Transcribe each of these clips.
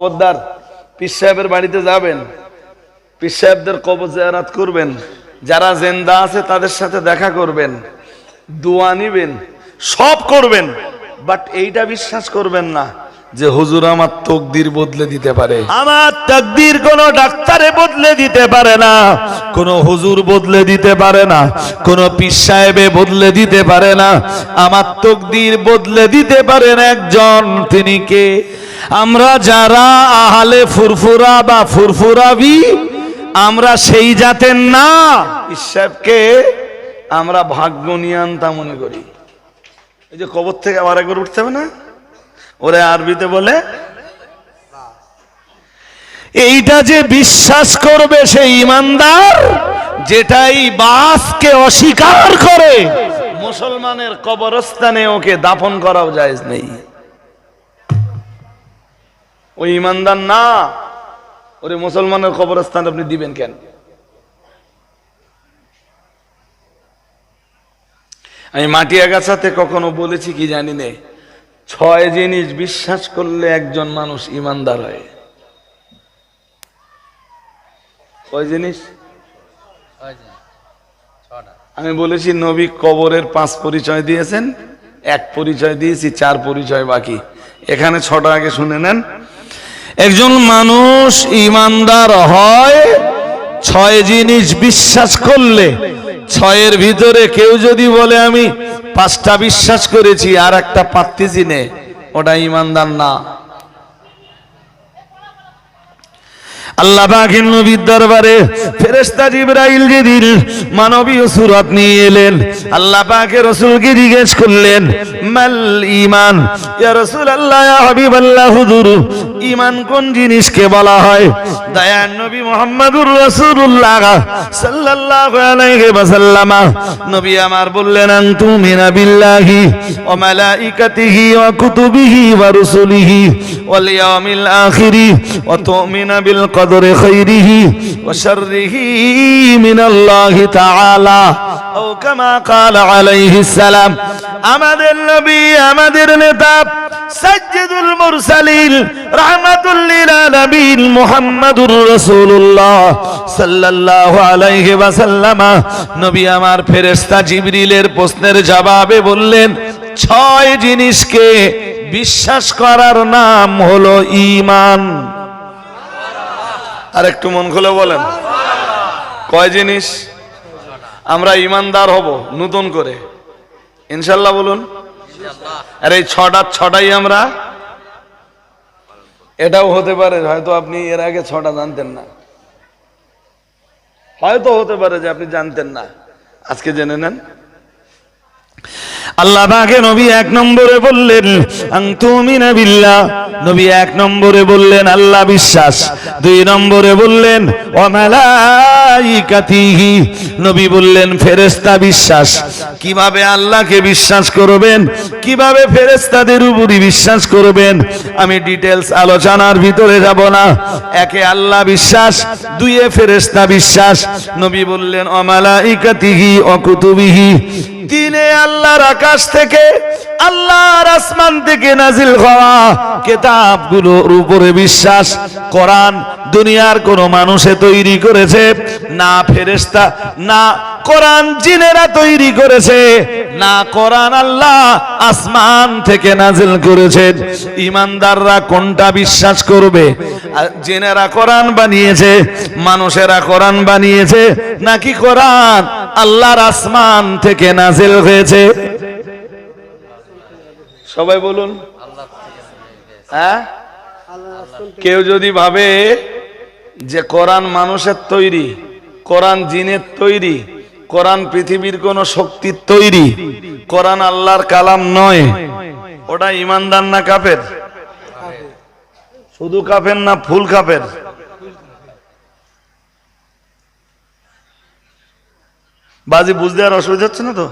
খবরদার, পীর সাহেবের বাড়িতে যাবেন। পীর সাহেবদের কবর জিয়ারাত করবেন। যারা জেন্দা আছে তাদের সাথে দেখা করবেন। দোয়া নিবেন। সব করবেন। বাট এইটা বিশ্বাস করবেন না। যে হুজুর আমার তকদির বদলে দিতে পারে। আমার তাকদির কোন ডাক্তারে বদলে দিতে পারে না কোন হুজুর বদলে দিতে পারে না কোন পীর সাহেবে বদলে দিতে পারে না। আমার তকদির বদলে দিতে পারেন একজন তিনি কে? আমরা যারা আহালে ফুরফুরা বা ফুরফুরাবি আমরা সেই জাতের না। পীর সাহেবকে আমরা ভাগ্য নিয়ে আনতা মনে করি। এই যে কবর থেকে আবার একবার উঠতে হবে না? ওরে আরবিতে বলে? এইটা যে বিশ্বাস করবে সেই ইমানদার, যেটাই বাসকে অস্বীকার করে, মুসলমানের কবরস্থানে ওকে দাফন করাও জায়েজ নেই। ওই ইমানদার না, ওরে মুসলমানের কবরস্থান আপনি দিবেন কেন? আমি মাটি আগাছাতে কখনো বলেছি কি জানি নে? ছয় জিনিস বিশ্বাস করলে একজন মানুষ ইমানদার হয়। কয় জিনিস? আমি বলেছি, নবী কবরের পাঁচ পরিচয় দিয়েছেন, এক পরিচয় দিয়েছি, চার পরিচয় বাকি। এখানে ছটা আগে শুনে নেন। একজন মানুষ ইমানদার হয়, ছয় জিনিস বিশ্বাস করলে, ছয়ের ভিতরে কেউ যদি বলে আমি পাঁচটা বিশ্বাস করেছি আর একটা পাত্তি চিনে ওটা ইমানদার না। আল্লাহ পাকের নবীর দরবারে ফেরেশতা জিবরাইল যেদিন মানবীয় সুরত নিয়ে এলেন, আল্লাহ পাকের রাসূলকে জিজ্ঞেস করলেন, মাল ঈমান? ইয়া রাসূলুল্লাহ, ইয়া হাবিবাল্লাহ ঈমান কোন জিনিসকে বলা হয়? দয়ার নবী মুহাম্মদুর রাসূলুল্লাহ সাল্লাল্লাহু আলাইহি ওয়াসাল্লাম, নবী আমার বললেন আন তুমিনা বিল্লাহি ওয়া মালাইকাতিহি ওয়া কুতুবিহি ওয়া রুসুলিহি ওয়াল ইয়াউমিল আখিরি ওয়া তুমিনা বিল কদরি খাইরিহি ওয়া শাররিহি মিনাল্লাহি তাআলা। ও কামা ক্বালা আলাইহিস সালাম। আমাদের নবী, আমাদের নেতা সাজ্জাদুল মুরসালিন রাহমাতুল লিল আলামিন মুহাম্মাদুর রাসূলুল্লাহ সাল্লাল্লাহু আলাইহি ওয়াসাল্লাম। নবী আমার ফেরেশতা জিবরিলের প্রশ্নের জবাবে বললেন, ছয় জিনিসকে বিশ্বাস করার নাম হলো ঈমান। আর একটু মন খুলে বলেন। কয় জিনিস? আমরা ইমানদার হব নতুন করে। ইনশাল্লাহ বলুন। আর এই ছটা ছটাই আমরা এটাও হতে পারে হয়তো আপনি এর আগে ছটা জানতেন না। হয়তো হতে পারে যে আপনি জানতেন না। আজকে জেনে নেন। আল্লাহ পাকে নবী এক নম্বরে বললেন, আনতুমিনা বিল্লাহ। নবী এক নম্বরে বললেন, আল্লাহ বিশ্বাস। দুই নম্বরে বললেন ও নবী বললেন, ফেরেশতা বিশ্বাস। কীভাবে আল্লাহকে বিশ্বাস করবেন? কীভাবে ফেরেশতাদের উপরই বিশ্বাস করবেন? আমি ডিটেলস আলোচনার ভিতরে যাব না। একে আল্লাহ বিশ্বাস, দুইয়ে ফেরেশতা বিশ্বাস। নবী বললেন ও মালাইকাতিহি ও কুতুবিহি। তিনে আল্লাহর আকাশ থেকে আল্লাহর আসমান থেকে নাজিল হওয়া কেতাবগুলোর উপরে বিশ্বাস। কোরআন দুনিয়ার কোন মানুষে তৈরি করেছে, না ফেরেশতা, না কোরআন জিনেরা তৈরি করেছে, না কোরআন আল্লাহ আসমান থেকে নাজিল করেছেন ইমানদাররা কোনটা বিশ্বাস করবে? জেনেরা কোরআন বানিয়েছে, মানুষেরা কোরআন বানিয়েছে, নাকি কোরআন আল্লাহর আসমান থেকে নাজিল হয়েছে। সবাই বলুন। হ্যাঁ? কেউ যদি ভাবে যে কোরআন মানুষের তৈরি, কোরআন জিনের তৈরি, কোরআন পৃথিবীর কোন শক্তির তৈরি, কোরআন আল্লাহর কালাম নয়, ওটা ইমানদার না কাফের শুধু কাপের না ফুল কাফের বাজি বুঝতে আর অসুবিধা হচ্ছে না তো?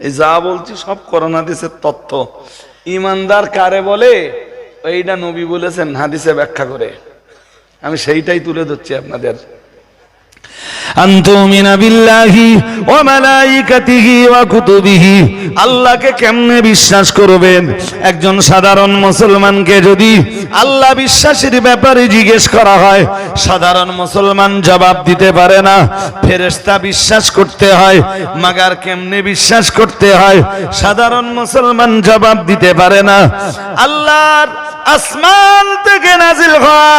এই যা বলছি সব করোনা হাদিসের তথ্য ইমানদার কারে বলে? এইটা নবী বলেছেন হাদিসে ব্যাখ্যা করে। আমি সেইটাই তুলে ধরছি আপনাদের। একজন সাধারণ মুসলমানকে যদি আল্লাহ বিশ্বাসের ব্যাপারে জিজ্ঞেস করা হয়, সাধারণ মুসলমান জবাব দিতে পারে না। ফেরেশতা বিশ্বাস করতে হয়, মাগার কেমনে বিশ্বাস করতে হয়, সাধারণ মুসলমান জবাব দিতে পারে না। আল্লাহর আসমান থেকে নাজিল হওয়া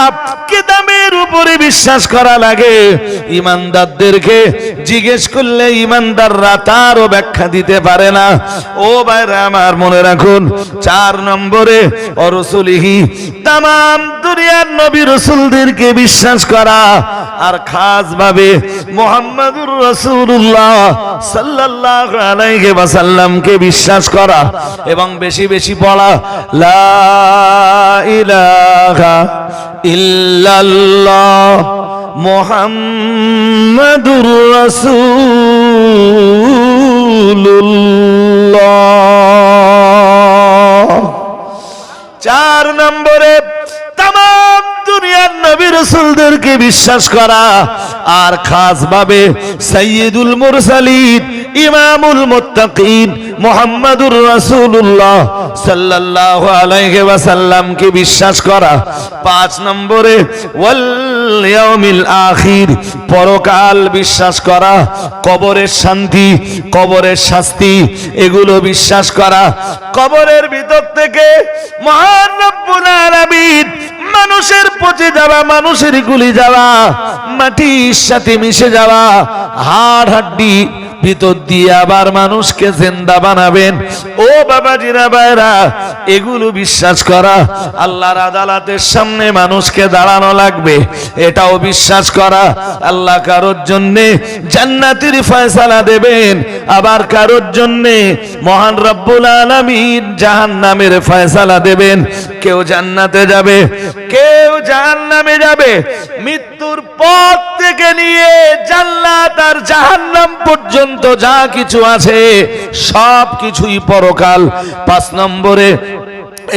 কিতাবের উপরে বিশ্বাস করা লাগে? ইমানদারদেরকে জিজ্ঞেস করলে ইমানদাররা তারও ব্যাখ্যা দিতে পারে না। ও ভাইরা আমার মনে রাখুন, চার নম্বরে, অরসুলিহি তাম দুনিয়ার নবী রসুলদেরকে বিশ্বাস করা আর খাস ভাবে মোহাম্মদুর রসুল্লাহ সাল্লাল্লাহু আলাইহি ওয়াসাল্লামকে বিশ্বাস করা এবং বেশি বেশি পড়া, লা ইলাহা ইল্লাল্লাহ মুহাম্মাদুর রাসূলুল্লাহ। চার নম্বরে দুনিয়ার নবী রসুলদেরকে বিশ্বাস করা। আর খাস ভাবে সৈয়দুল ইমামুল মুহাম্মাদুর বিশ্বাস করা। পাঁচ নম্বরে, ওয়াল আখির, পরকাল বিশ্বাস করা। কবরের শান্তি, কবরের শাস্তি, এগুলো বিশ্বাস করা। কবরের ভিতর থেকে মহান মানুষের পচে যাওয়া মানুষের গুলি যাওয়া মাটির সাথে মিশে যাওয়া হাড় হাড্ডি ভিতর দিয়ে আবার মানুষকে জেন্দা বানাবেন। ও বাবা জিরা ভাইরা এগুলো বিশ্বাস করা। আল্লাহর আদালতের সামনে মানুষকে দাঁড়ানো লাগবে, এটাও বিশ্বাস করা। আল্লাহ কারোর জন্যে জান্নাতের ফয়সালা দেবেন, আবার কারোর জন্যে মহান রব্বুল আলামিন জাহান্নামের ফয়সালা দেবেন। কেউ জান্নাতে যাবে, কেউ জাহান্নামে যাবে মৃত্যুর পথ থেকে নিয়ে জান্নাত তার জাহান্নাম পর্যন্ত যা কিছু আছে সব কিছুই পরকাল। পাঁচ নম্বরে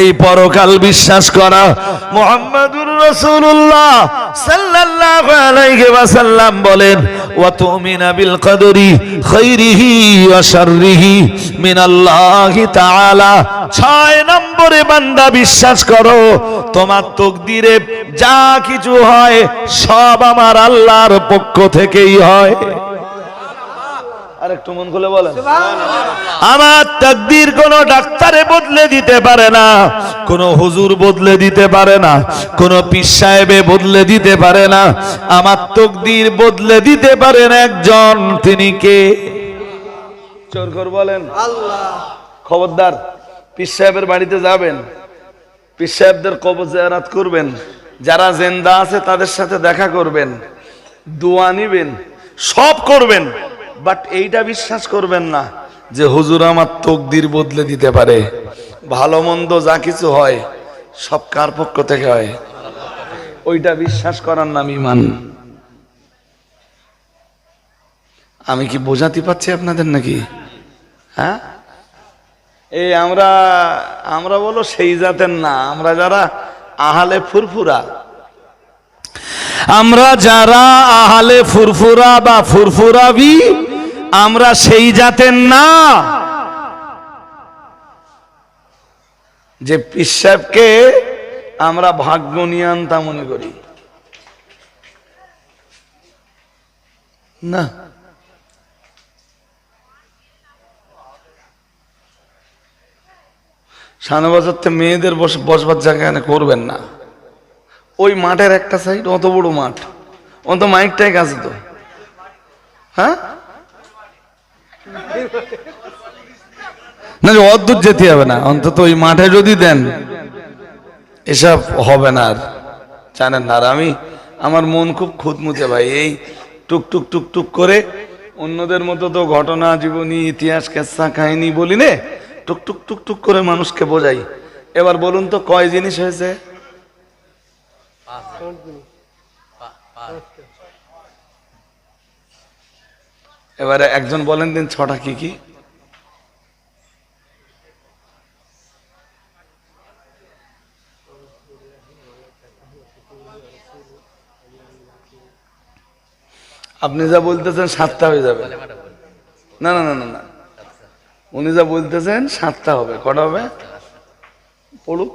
এই পরকাল বিশ্বাস করা। মোহাম্মদুর রাসূলুল্লাহ সাল্লাল্লাহু বলেন নম্বরে বান্দা বিশ্বাস করো, তোমার যা কিছু হয় সব আমার আল্লাহর পক্ষ থেকেই হয়। আর একটু মন খুলে বলেন। আমার তাকদির কোন ডাক্তারে বদলে দিতে পারে না কোন হুজুর বদলে দিতে পারে না কোন পীর সাহেবে বদলে দিতে পারে না। আমার তকদির বদলে দিতে পারেন একজন তিনি কে? চোর কর বলেন। খবরদার পীর সাহেবের বাড়িতে যাবেন। পীর সাহেবদের কবর জিয়ারাত করবেন। যারা জেন্দা আছে তাদের সাথে দেখা করবেন। দোয়া নিবেন। সব করবেন। বাট এইটা বিশ্বাস করবেন না যে হুজুর আমার তকদির বদলে দিতে পারে। ভালো মন্দ যা কিছু হয়, সব কার পক্ষ থেকে হয়? ওইটা বিশ্বাস করার নাম ইমান। আমি কি বোঝাতে পারছি আপনাদের নাকি? হ্যাঁ? এই আমরা আমরা বলো সেই জাতের না, আমরা যারা আহালে ফুরফুরা। আমরা যারা আহালে ফুরফুরা বা ফুরফুরাবি আমরা সেই জাতের না। যে পিসাবকে আমরা ভাগ্য নিয়ে মনে করি। না। সামনে বছর তো মেয়েদের বস, বসবার জায়গা করবেন না। ওই মাঠের একটা সাইড অত বড় মাঠ। অন্ত মাইক টাইক আছে তো। হ্যাঁ? না যে অদ্ভুত যেতে হবে না। অন্তত ওই মাঠে যদি দেন এসব হবে না আর। জানেন না আর আমি আমার মন খুব খুঁতমুচে ভাই। এই টুক টুক টুক টুক করে অন্যদের মতো তো ঘটনা জীবনী ইতিহাস কেসা কাহিনী বলি নে টুক টুক টুক টুক করে মানুষকে বোঝাই। এবার বলুন তো কয় জিনিস হয়েছে? এবারে একজন বলেন দিন ছটা কি কি? আপনি যা বলতেছেন সাতটা হয়ে যাবে। না না না না না। উনি যা বলতেছেন সাতটা হবে। কটা হবে? পড়ুক।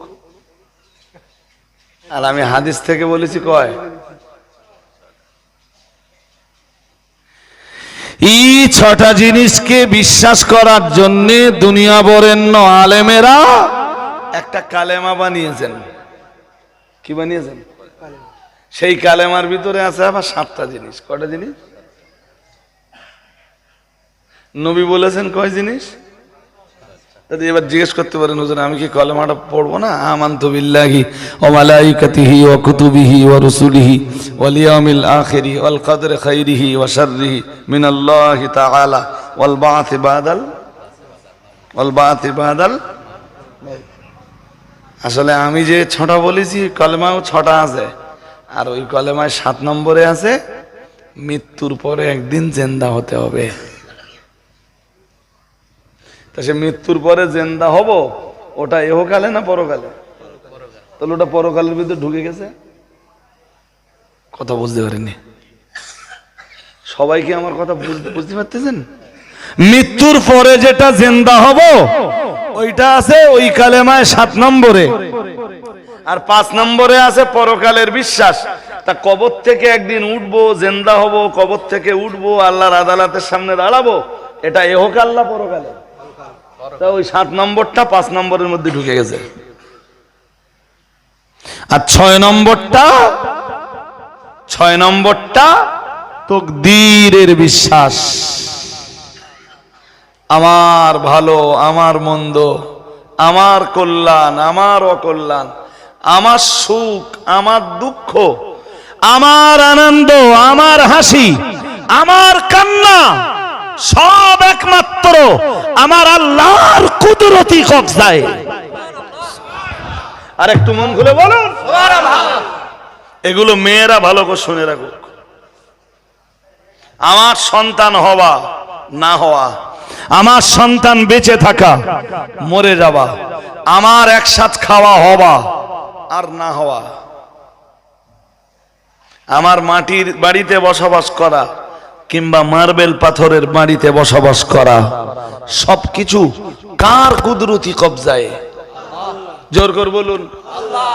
আর আমি হাদিস থেকে বলেছি কয় এই ছটা জিনিসকে বিশ্বাস করার জন্য দুনিয়া বরেণ্য আলেমেরা একটা কালেমা বানিয়েছেন। কি বানিয়েছেন? সেই কালেমার ভিতরে আছে আবার সাতটা জিনিস। কটা জিনিস? নবী বলেছেন কয় জিনিস? তাতে এবার জিজ্ঞেস করতে পারেন, হুজুর, আমি কি কলেমাটা পড়ব না? আমান্তু বিল্লাহি ওয়া মালাইকাতিহি ওয়া কুতুবিহি ওয়া রুসুলিহি ওয়াল ইয়াউমিল আখিরি ওয়াল কদরি খাইরিহি ওয়া শাররিহি মিনাল্লাহি তাআলা ওয়াল বা'থি বাদাল ওয়াল বা'থি বাদাল আসলে আমি যে ছটা বলেছি, কলেমাও ছটা আছে। আর ওই কলেমায় সাত নম্বরে আছে, মৃত্যুর পরে একদিন জেন্দা হতে হবে। তা সে মৃত্যুর পরে জেন্দা হব ওটা এহকালে না পরকালে? তাহলে ওটা পরকালের ভিতরে ঢুকে গেছে? কথা বুঝতে পারিনি। সবাই কি আমার কথা বুঝতে বুঝতে পারতেছেন? মৃত্যুর পরে যেটা জেন্দা হব ওইটা আছে ওই কালেমায় সাত নম্বরে। আর পাঁচ নম্বরে আছে পরকালের বিশ্বাস। তা কবর থেকে একদিন উঠবো জেন্দা হব কবর থেকে উঠবো আল্লাহর আদালতের সামনে দাঁড়াবো এটা এহকাল না পরকালে? তা ওই সাত নম্বরটা পাঁচ নম্বরের মধ্যে ঢুকে গেছে। আর ছয় নম্বরটা ছয় নম্বরটা তকদীরের বিশ্বাস। আমার ভালো, আমার মন্দ, আমার কল্যাণ, আমার অকল্যাণ, আমার সুখ, আমার দুঃখ, আমার আনন্দ, আমার হাসি, আমার কান্না সব একমাত্র আমার আল্লাহর কুদরতি কবজায়। আর একটু মন খুলে বলুন এগুলো মেয়েরা ভালো করে শুনে রাখুক আমার সন্তান হওয়া, না হওয়া, আমার সন্তান বেঁচে থাকা, মরে যাওয়া, আমার একসাথ খাওয়া, হওয়া আর না হওয়া, আমার মাটির বাড়িতে বসবাস করা কিংবা মার্বেল পাথরের বাড়িতে বসবাস করা সবকিছু কার কুদরতি কবজায়? জোর কর বলুন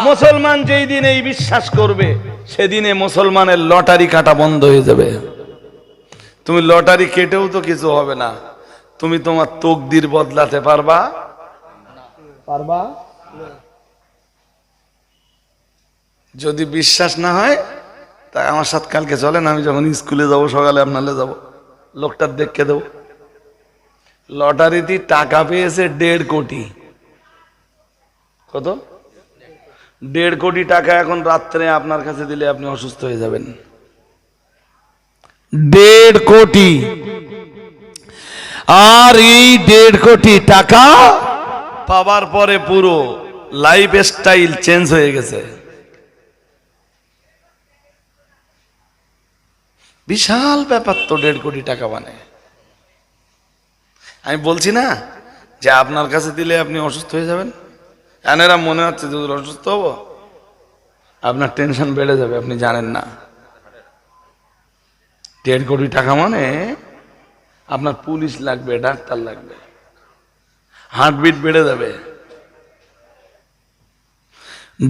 মুসলমান যেই দিন এই বিশ্বাস করবে সেদিনে মুসলমানের লটারি কাটা বন্ধ হয়ে যাবে। তুমি লটারি কেটেও তো কিছু হবে না। তুমি তোমার তকদির বদলাতে পারবা? পারবা? যদি বিশ্বাস না হয় তা আমার সাথে কালকে চলেন, আমি যখন স্কুলে যাব, সকালে আপনালে যাব। লোকটার দেখে দেবো। লটারিতে টাকা পেয়েছে দেড় কোটি। কত? দেড় কোটি টাকা এখন রাত্রে আপনার কাছে দিলে আপনি অসুস্থ হয়ে যাবেন। দেড় কোটি। আর এই দেড় কোটি টাকা পাওয়ার পরে পুরো লাইফ স্টাইল চেঞ্জ হয়ে গেছে। বিশাল ব্যাপার তো, দেড় কোটি টাকা মানে। আমি বলছি না যে আপনার কাছে দিলে আপনি অসুস্থ হয়ে যাবেন? এরা মনে হচ্ছে যে অসুস্থ হব? আপনার টেনশন বেড়ে যাবে, আপনি জানেন না। দেড় কোটি টাকা মানে আপনার পুলিশ লাগবে, ডাক্তার লাগবে। হার্টবিট বেড়ে যাবে।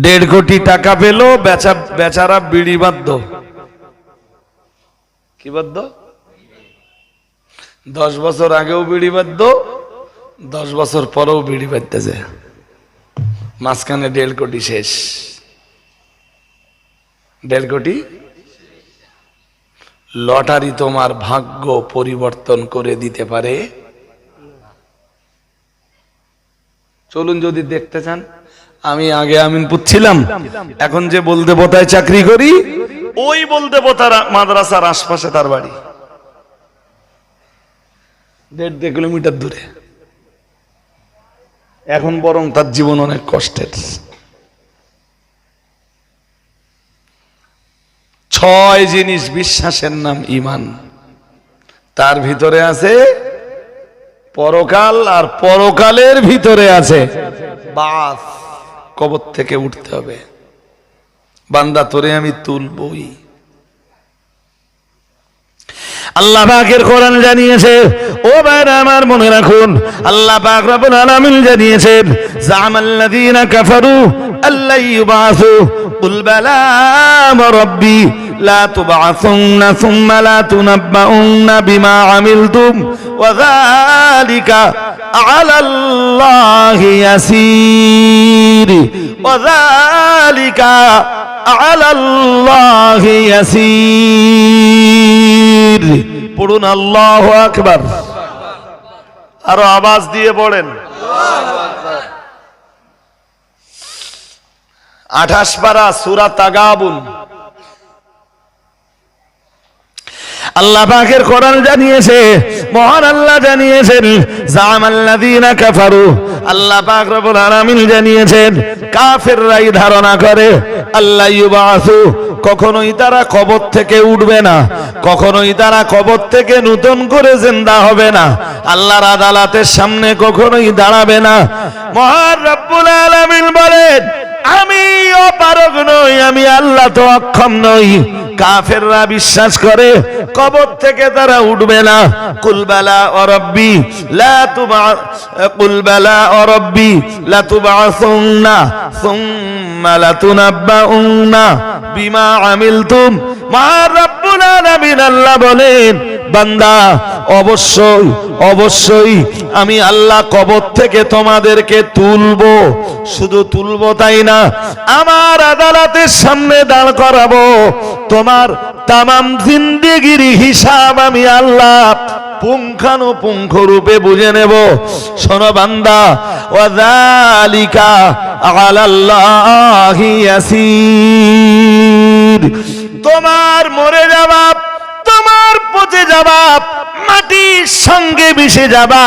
দেড় কোটি টাকা পেল, বেচা বেচারা বিড়ি বাধ্য কি বাদ্য? দশ বছর আগেও বিড়ি বাদ্য, দশ বছর পরেও বিড়ি বাঁধতেছে মাঝখানে দেড় কোটি শেষ। দেড় কোটি লটারি তোমার ভাগ্য পরিবর্তন করে দিতে পারে। চলুন যদি দেখতে চান, আমি আগে আমিনপুর ছিলাম। এখন যে বলতে বোতায় চাকরি করি ওই বলতে বোতার মাদ্রাসার আশপাশে তার বাড়ি। দেড় দেড় কিলোমিটার দূরে। এখন বরং তার জীবন অনেক কষ্টের। ছয় জিনিস বিশ্বাসের নাম ইমান তার ভিতরে আছে পরকাল আর পরকালের ভিতরে আছে বাস। কবর থেকে উঠতে হবে। বান্দা, তোরে আমি তুলবই। আল্লাহ পাকের কোরআন জানিয়েছে, ও ভাইরা আমার মনে রাখুন, আল্লাহ পাক রব্বুল আলামিন জানিয়েছেন জামাল্লাযীনা কাফারু আল্লা ইউবাসু, কুল বালা রাব্বি সুম্মা লা তুনাব্বাউন্না বিমা আমিলতুম ওয়া যালিকা আলা আল্লাহি ইয়াসীর। ওয়া যালিকা আলা আল্লাহি ইয়াসীর। পড়ুন আল্লাহু আকবার। আরও আওয়াজ দিয়ে পড়েন। আঠাশ পারা সুরা তাগাবুন। আল্লাহ পাকের কোরআন জানিয়েছে, মহান আল্লাহ জানিয়েছেন জামাল্লাযীনা কাফারু, আল্লাহ পাক রব্বুল আলামিন জানিয়েছেন, কাফেররাই ধারণা করে আল্লাহ ইউবাসু, কখনোই তারা কবর থেকে উঠবে না, কখনোই তারা কবর থেকে নতুন করে জিন্দা হবে না, আল্লাহর আদালতের সামনে কখনোই দাঁড়াবে না। মহান রব্বুল আলামিন বলেন আমি অপারগ নই, আমি আল্লাহ তো অক্ষম নই। কাফেররা বিশ্বাস করে, কবর থেকে তারা উঠবে না। কুলবালা অরব্বি লা কুলবালা অরব্বি লা তুবাসুন্না সুম্মা লা তুনাব্বাউন্না বিমা মা রাব্বুল আলামিন আল্লাহ বলেন বান্দা, অবশ্যই অবশ্যই আমি আল্লাহ কবর থেকে তোমাদেরকে তুলবো। শুধু তুলবো তাই না, আমার আদালতের সামনে দাঁড় করাবো। তোমার তামাম জিন্দেগির হিসাব আমি আল্লাহ পুঙ্খানুপুঙ্খ রূপে বুঝে নেব। শোনো বান্দা, ওয়াযালিকা আলাল্লাহি ইয়াসির। তোমার মরে যাওয়া পচে যাবা, মাটির সঙ্গে মিশে যাবা।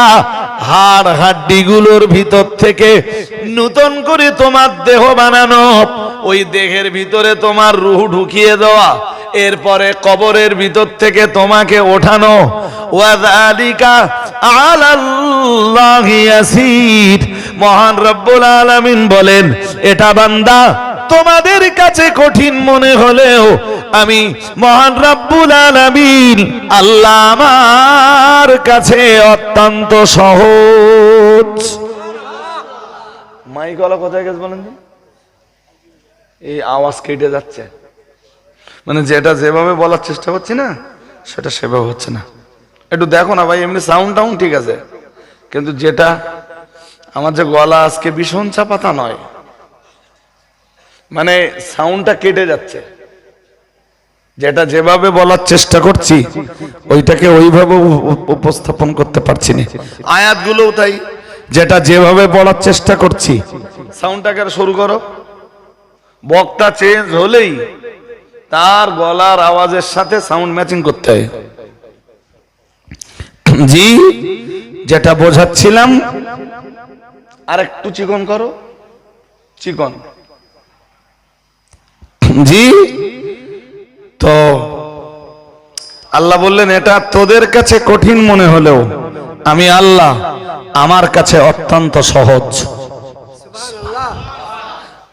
হাড় হাড্ডি গুলোর ভিতর থেকে নতুন করে তোমার দেহ বানানো, ওই দেহের ভিতরে তোমার রুহ ঢুকিয়ে দেওয়া, এরপরে কবরের ভিতর থেকে তোমাকে ওঠানো। মহান রব্বুল আলামিন বলেন, এটা বান্দা, তোমাদের কাছে কঠিন মনে হলেও আমি মহান রব্বুল আলামিন, আল্লাহ আমার কাছে অত্যন্ত সহজ। মাইক গলা কোথায় গেছে বলেন? এই আওয়াজ কেটে যাচ্ছে। মানে যেটা যেভাবে বলার চেষ্টা করছি না, সেটা সেভাবে হচ্ছে না। একটু দেখো না ভাই, এমনি সাউন্ড টাউন ঠিক আছে। কিন্তু যেটা আমার যে গলা আজকে ভীষণ চাপাতা নয়। মানে সাউন্ডটা কেটে যাচ্ছে। যেটা যেভাবে বলার চেষ্টা করছি ওইটাকে ওইভাবে উপ- উপ- উপস্থাপন করতে পারছি না। আয়াতগুলোও তাই। যেটা যেভাবে বলার চেষ্টা করছি সাউন্ডটাকে শুরু করো? বক্তা চেঞ্জ হলেই তার গলার আওয়াজের সাথে সাউন্ড ম্যাচিং করতে হয়। জি যেটা বোঝাচ্ছিলাম। আর একটু চিকন করো। চিকন। জি তো আল্লাহ বললেন এটা তোদের কাছে কঠিন মনে হলেও আমি আল্লাহ আমার কাছে অত্যন্ত সহজ।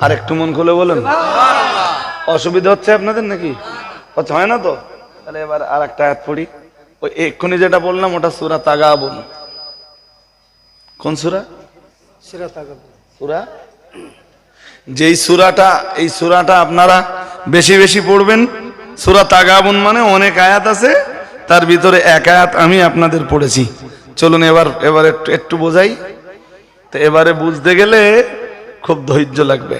আর একটু মন খুলে বলেন। অসুবিধা হচ্ছে আপনাদের নাকি? হচ্ছে হয় না তো? তাহলে এবার আর একটা আয়াত পড়ি। ওই এক্ষুনি যেটা বললাম ওটা সুরা তাগাবুন। কোন সুরা? সুরা? যেই সুরাটা এই সুরাটা আপনারা বেশি বেশি পড়বেন সুরা তাগাবুন মানে অনেক আয়াত আছে, তার ভিতরে এক আয়াত আমি আপনাদের পড়েছি। চলুন এবার এবার একটু একটু বোঝাই। তো এবারে বুঝতে গেলে খুব ধৈর্য লাগবে।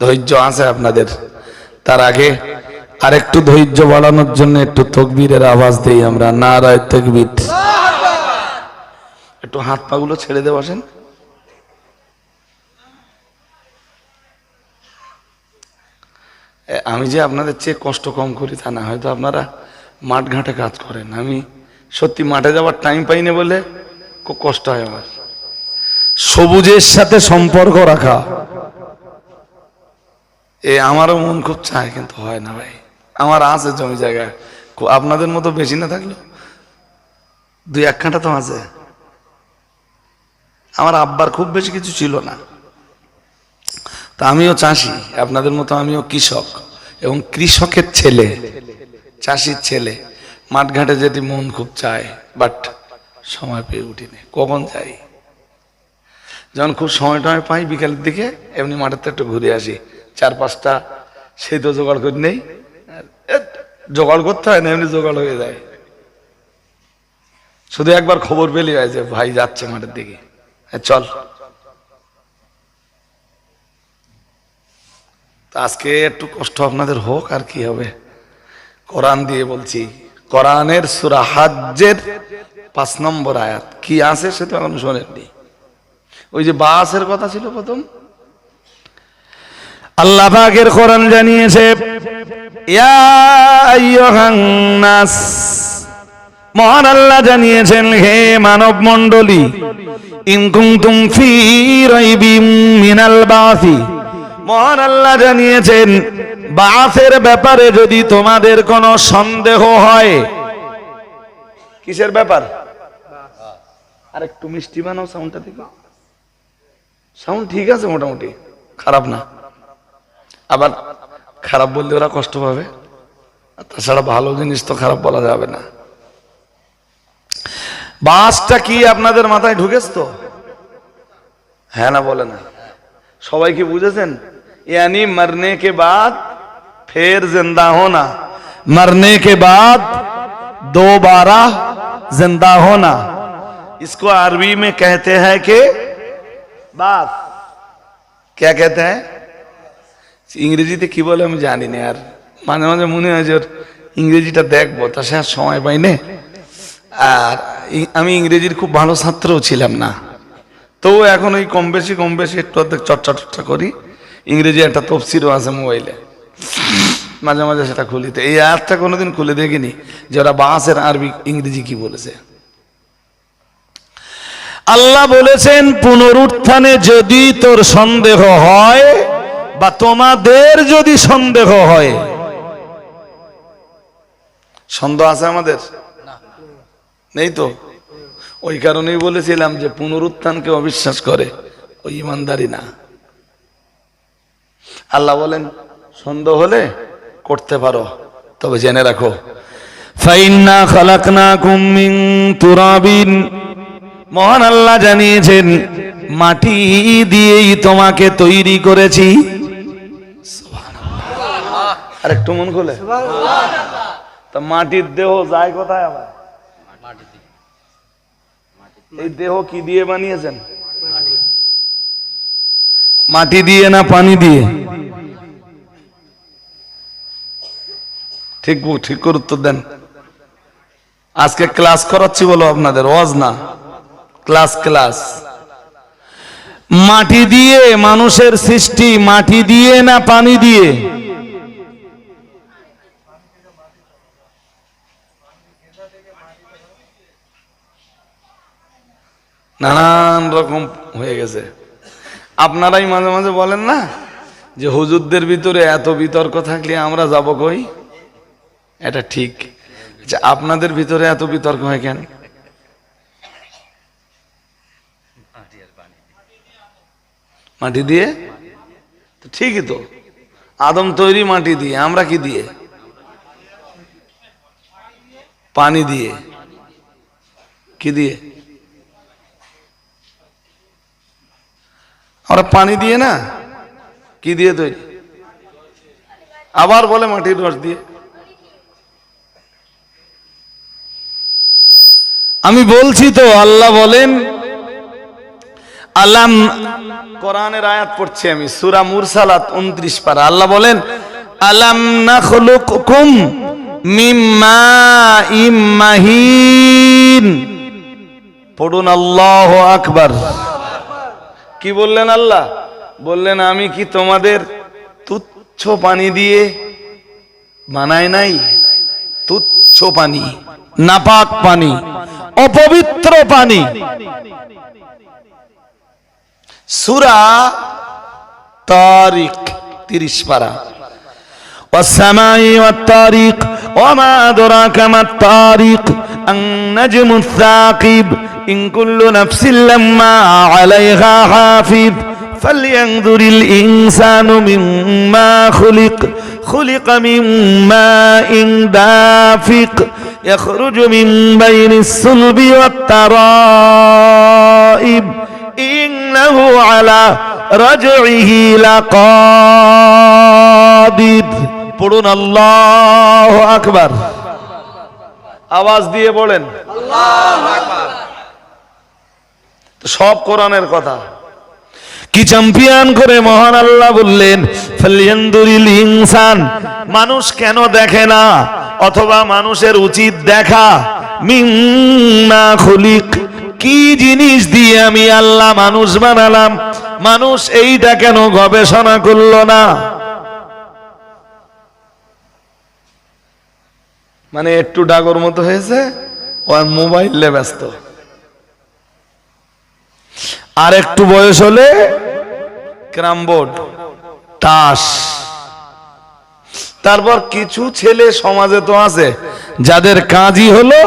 ধৈর্য আছে আপনাদের। তার আগে আর একটু ধৈর্য বাড়ানোর জন্য একটু তকবীরের আওয়াজ দেই আমরা, নারায় তকবীর। একটু হাত পাগুলো ছেড়ে দে বসেন আমি যে আপনাদের চেয়ে কষ্ট কম করি তা না হয়তো আপনারা মাঠ ঘাটে কাজ করেন। আমি সত্যি মাঠে যাওয়ার টাইম পাইনি বলে খুব কষ্ট হয় আমার। সবুজের সাথে সম্পর্ক রাখা। এ আমারও মন খুব চায় কিন্তু হয় না ভাই। আমার আছে জমি জায়গায় কো- আপনাদের মতো বেশি না থাকল দুই এক তো আছে। আমার আব্বার খুব বেশি কিছু ছিল না। তা আমিও চাষি, আপনাদের মতো আমিও কৃষক এবং কৃষকের ছেলে, চাষির ছেলে। মাঠঘাটে যেটি মন খুব চায়, বাট সময় পেয়ে উঠিনি কখন যাই? যখন খুব সময় টময় পাই, বিকালের দিকে, এমনি মাঠের একটু ঘুরে আসি। চার পাঁচটা, সেই তো জোগাড় করে নেই। জোগাড় করতে হয় না, এমনি জোগাড় হয়ে যায়। শুধু একবার খবর পেলে হয় যে, ভাই যাচ্ছে মাঠের দিকে। চল। আজকে একটু কষ্ট আপনাদের হোক আর কি হবে। কোরআন দিয়ে বলছি, কোরআনের সুরা হাজ্জের পাঁচ নম্বর আয়াত। কি আছে সে তো এখন শোনেননি। ওই যে বাসের কথা ছিল প্রথম। আল্লাহ পাকের কোরআন জানিয়েছে মহান আল্লাহ জানিয়েছেন, হে মানব মণ্ডলী ইন কুনতুম ফি রাইবিম মহান আল্লাহ জানিয়েছেন বাসের ব্যাপারে যদি তোমাদের কোনো সন্দেহ হয়। কিসের ব্যাপার? আর একটু মিষ্টি বানাও সাউন্ডটা থেকে সাউন্ড ঠিক আছে মোটামুটি খারাপ না। আবার খারাপ বললে ওরা কষ্ট পাবে। তাছাড়া ভালো জিনিস তো খারাপ বলা যাবে না। বাসটা কি আপনাদের মাথায় ঢুকেছ তো? হ্যাঁ না বলে না। সবাই কি বুঝেছেন यानी मरने के बाद फिर जिंदा होना मरने के बाद दोबारा जिंदा होना इसको अरबी में कहते हैं कि बात क्या कहते हैं ইংরেজিতে কি বলে আমি জানি না আর মাঝে মাঝে মনে হয় যে ওর ইংরেজিটা দেখবো তা সে আর সময় পাই না আর ই- আমি ইংরেজির খুব ভালো ছাত্রও ছিলাম না তো এখন ওই কম বেশি কম বেশি একটু অর্ধেক চর্চা টর্চা করি। ইংরেজি একটা তফসিরও আছে মোবাইলে। মাঝে মাঝে সেটা খুলিতে এই আয়াতটা কোনোদিন খুলে দেখিনি যে ওরা বাসের আরবি, ইংরেজি কি বলেছে। আল্লাহ বলেছেন, পুনরুত্থানে যদি তোর সন্দেহ হয় বা তোমাদের যদি সন্দেহ হয়। সন্দেহ আছে আমাদের? নেই তো? ওই কারণেই বলেছিলাম যে পুনরুত্থানকে অবিশ্বাস করে ওই ইমানদারি না। আল্লাহ বলেন সন্দেহ হলে করতে পারো তবে জেনে রাখো। ফাইন্না খালাকনাকুম তুরাবিন। মহান আল্লাহ জানিয়েছেন মাটি দিয়েই তোমাকে তৈরি করেছি। আর একটু মন খুলে। তা মাটির দেহ যায় কোথায় আবার? এই দেহ কি দিয়ে বানিয়েছেন? মাটি। দিয়ে না পানি দিয়ে? ঠিক ঠিক করে উত্তর দেন। আজকে ক্লাস করাচ্ছি বলো আপনাদের ওয়াজ না? Class class. মাটি দিয়ে মানুষের সৃষ্টি মাটি দিয়ে না পানি দিয়ে? নানান রকম হয়ে গেছে। আপনারাই মাঝে মাঝে বলেন না যে, হুজুরদের ভিতরে এত বিতর্ক থাকলে আমরা যাব কই? এটা ঠিক। আচ্ছা আপনাদের ভিতরে এত বিতর্ক হয় কেন? মাটি দিয়ে? তো ঠিকই তো। আদম তৈরি মাটি দিয়ে, আমরা কি দিয়ে? পানি দিয়ে। কি দিয়ে? আমরা পানি দিয়ে না? কি দিয়ে তৈরি আবার বলে মাটির রস দিয়ে। আমি বলছি তো, আল্লাহ বলেন, আলাম কোরআনের আয়াত পড়ছি আমি, সূরা মুরসালাত 29 পারা। আল্লাহ বলেন, আলাম নাখলুকুম মিম্মা ইম্মাহিন। পড়ুন আল্লাহ আকবার। কি বললেন আল্লাহ বললেন আমি কি তোমাদের তুচ্ছ পানি দিয়ে বানাই নাই তুচ্ছ পানি নাপাক পানি অপবিত্র পানি সূরা তারিক 30 পারা والسماء والطارق وما أدراك ما الطارق النجم الثاقب إن كل نفس لما عليها حافظ فلينظر الإنسان مما خلق خلق من ماء دافق يخرج من بين الصلب والترائب إنه على رجعه لقادر পড়ুন আল্লাহ আকবার আওয়াজ দিয়ে বলেন তো সব কোরআনের কথা। কি চ্যাম্পিয়ন করে মহান আল্লাহ বললেন ইনসান মানুষ কেন দেখে না? অথবা মানুষের উচিত দেখা। মিম্মা খুলিক কি জিনিস দিয়ে আমি আল্লাহ মানুষ বানালাম? মানুষ এইটা কেন গবেষণা করল না? মানে একটু ডাগর মতো হয়েছে ও মোবাইলে ব্যস্ত। আর একটু বয়স হলে ক্রাম বোর্ড। তাস। তারপর কিছু ছেলে সমাজে তো আছে যাদের কাজই হলো